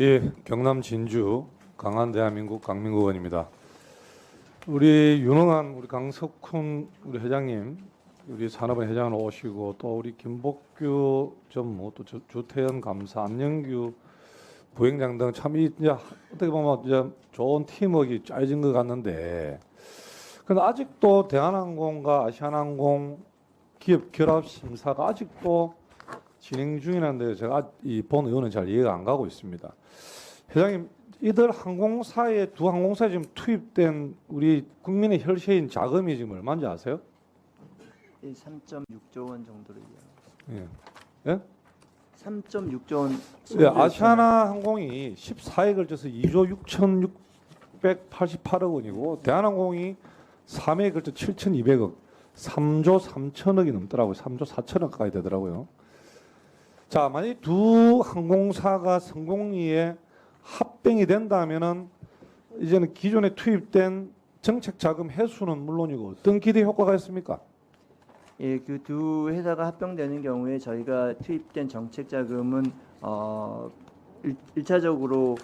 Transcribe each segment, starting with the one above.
예, 경남 진주 강한 대한민국 강민구 의원입니다. 우리 유능한 우리 강석훈 우리 회장님, 우리 산업의 회장을 오시고 또 우리 김복규 전무 또 주태현 감사, 안영규 부행장 등 참이 이제 어떻게 보면 이제 좋은 팀워크가 짜여진 것 같는데, 근데 아직도 대한항공과 아시아나항공 기업 결합 심사가 아직도 진행 중이라는데 제가 이 본 의원은 잘 이해가 안 가고 있습니다. 회장님, 이들 항공사에 두 항공사에 지금 투입된 우리 국민의 혈세인 자금이 지금 얼마인지 아세요? 3.6조 원 정도로 이해합니다. 예. 3.6조 원. 예, 아시아나 항공이 14에 걸쳐서 2조 6,688억 원이고 대한항공이 3회에 걸쳐 7,200억, 3조 3천억이 넘더라고요. 3조 4천억 가까이 되더라고요. 자, 만약 두 항공사가 성공리에 합병이 된다면은 이제는 기존에 투입된 정책 자금 회수는 물론이고 어떤 기대 효과가 있습니까? 예, 그 두 회사가 합병되는 경우에 저희가 투입된 정책 자금은 어 일, 일차적으로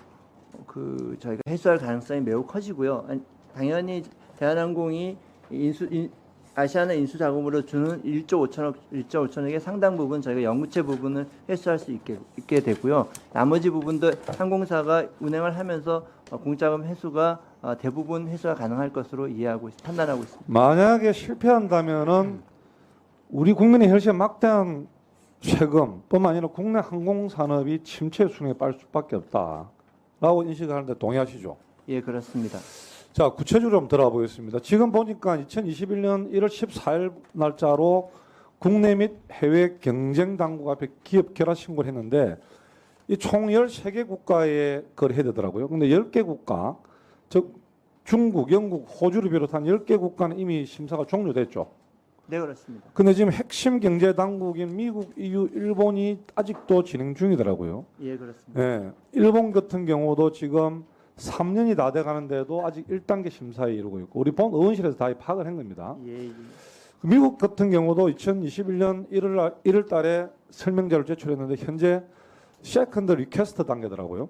그 저희가 회수할 가능성이 매우 커지고요. 당연히 대한항공이 인수 인, 아시아나 인수 자금으로 주는 1조 5천억 1조 5천억의 상당 부분 저희가 영구채 부분을 회수할 수 있게 있게 되고요. 나머지 부분도 항공사가 운행을 하면서 어, 공자금 회수가 어, 대부분 회수가 가능할 것으로 이해하고 있- 판단하고 있습니다. 만약에 실패한다면은 우리 국민의 혈세 막대한 세금뿐만 아니라 국내 항공 산업이 침체 순위에 빠질 수밖에 없다라고 인식하는데 동의하시죠? 예, 그렇습니다. 자, 구체적으로 좀 들어가 보겠습니다. 지금 보니까 2021년 1월 14일 날짜로 국내 및 해외 경쟁 당국 앞에 기업 결합 신고를 했는데 이 총 13개 국가에 그걸 해야 되더라고요. 근데 10개 국가, 즉 중국, 영국, 호주를 비롯한 10개 국가는 이미 심사가 종료됐죠. 네, 그렇습니다. 근데 지금 핵심 경제 당국인 미국, EU, 일본이 아직도 진행 중이더라고요. 예, 그렇습니다. 예. 일본 같은 경우도 지금 3년이 다 돼 가는데도 아직 1단계 심사에 이르고 있고 우리 본 의원실에서 다 파악을 한 겁니다. 예, 예. 미국 같은 경우도 2021년 1월 날- 1월 달에 설명자를 제출했는데 현재 세컨드 리퀘스트 단계더라고요.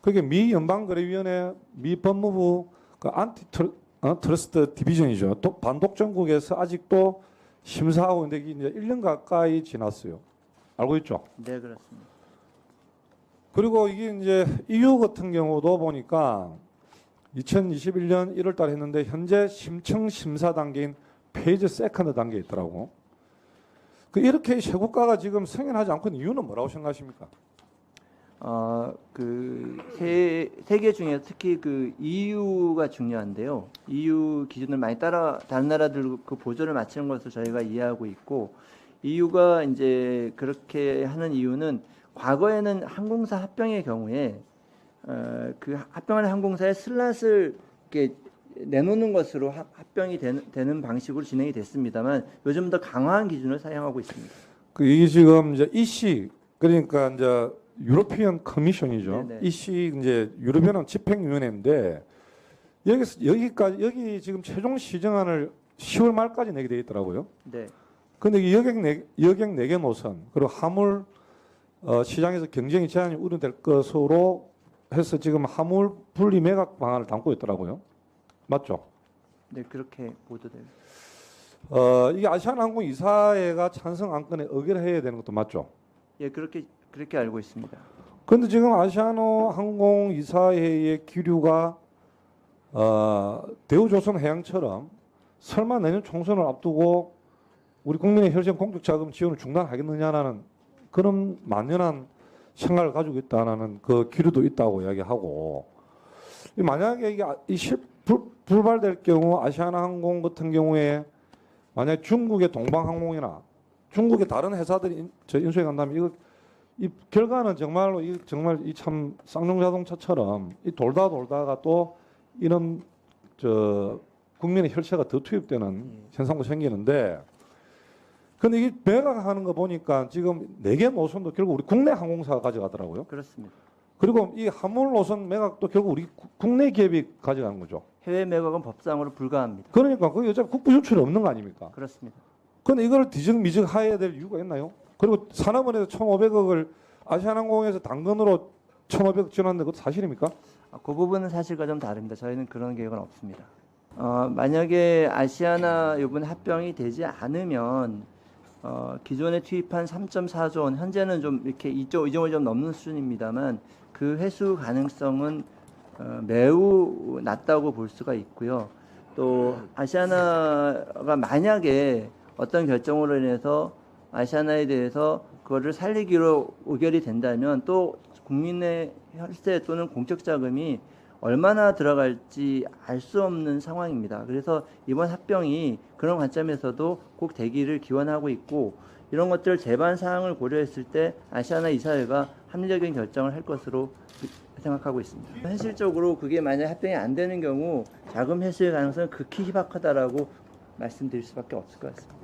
그게 미 연방거래위원회, 미 법무부 그 안티 트러, 어, 트러스트 디비전이죠. 또 반독점국에서 아직도 심사하고 있는데 이제 1년 가까이 지났어요. 알고 있죠? 네, 그렇습니다. 그리고 이게 이제 EU 같은 경우도 보니까 2021년 1월 달에 했는데 현재 심층 심사 단계인 페이지 세컨드 단계에 있더라고. 그 이렇게 세 국가가 지금 승인하지 않고 있는 이유는 뭐라고 생각하십니까? 어, 그세 세계 중에 특히 그 EU가 중요한데요. EU 기준을 많이 따라 다른 나라들 그 보조를 맞추는 것으로 저희가 이해하고 있고 EU가 이제 그렇게 하는 이유는 과거에는 항공사 합병의 경우에 어, 그 합병하는 항공사의 슬롯을 이렇게 내놓는 것으로 합- 합병이 되는, 되는 방식으로 진행이 됐습니다만 요즘 더 강화한 기준을 사용하고 있습니다. 그 이게 지금 이제 EC 그러니까 이제 유로피언 커미션이죠. 네네. EC 이제 유럽연합 집행위원회인데 여기서 여기까지 여기 지금 최종 시정안을 10월 말까지 내게 돼 있더라고요. 네. 근데 이 여객 네 여객 네개 노선 그리고 화물 어, 시장에서 경쟁이 제한이 우려될 것으로 해서 지금 화물 분리 매각 방안을 담고 있더라고요. 맞죠? 네, 그렇게 보도돼요. 어, 이게 아시아나항공 이사회가 찬성 안건에 의결을 해야 되는 것도 맞죠? 예, 그렇게 그렇게 알고 있습니다. 그런데 지금 아시아나항공 이사회의 기류가 어, 대우조선해양처럼 설마 내년 총선을 앞두고 우리 국민의 혈세 공적 자금 지원을 중단하겠느냐라는 그런 만연한 생각을 가지고 있다는 그 기류도 있다고 이야기하고 이 만약에 이게 아- 이 실, 불, 불발될 경우 아시아나항공 같은 경우에 만약 중국의 동방항공이나 중국의 다른 회사들이 인, 저 인수해 간다면 이거 이 결과는 정말로 이 정말 이 참 쌍용자동차처럼 이 돌다 돌다가 또 이런 저 국민의 혈세가 더 투입되는 예. 현상도 생기는데 근데 이게 매각하는 거 보니까 지금 네 개 노선도 결국 우리 국내 항공사가 가져가더라고요. 그렇습니다. 그리고 이 화물 노선 매각도 결국 우리 구- 국내 기업이 가져가는 거죠. 해외 매각은 법상으로 불가합니다. 그러니까 그 여자 국부 유출이 없는 거 아닙니까? 그렇습니다. 근데 이걸 뒤적미적 해야 될 이유가 있나요? 그리고 산업은행에서 1,500억을 아시아나항공에서 당근으로 1,500억 지원하는데 그것도 사실입니까? 아, 그 부분은 사실과 좀 다릅니다. 저희는 그런 계획은 없습니다. 어, 만약에 아시아나 이번 합병이 되지 않으면 어, 기존에 투입한 3.4조 원 현재는 좀 이렇게 2조 2조를 좀 넘는 수준입니다만 그 회수 가능성은 어, 매우 낮다고 볼 수가 있고요. 또 아시아나가 만약에 어떤 결정으로 인해서 아시아나에 대해서 그거를 살리기로 의결이 된다면 또 국민의 혈세 또는 공적 자금이 얼마나 들어갈지 알 수 없는 상황입니다. 그래서 이번 합병이 그런 관점에서도 꼭 되기를 기원하고 있고 이런 것들 제반 사항을 고려했을 때 아시아나 이사회가 합리적인 결정을 할 것으로 생각하고 있습니다. 현실적으로 그게 만약 합병이 안 되는 경우 자금 회수의 가능성은 극히 희박하다라고 말씀드릴 수밖에 없을 것 같습니다.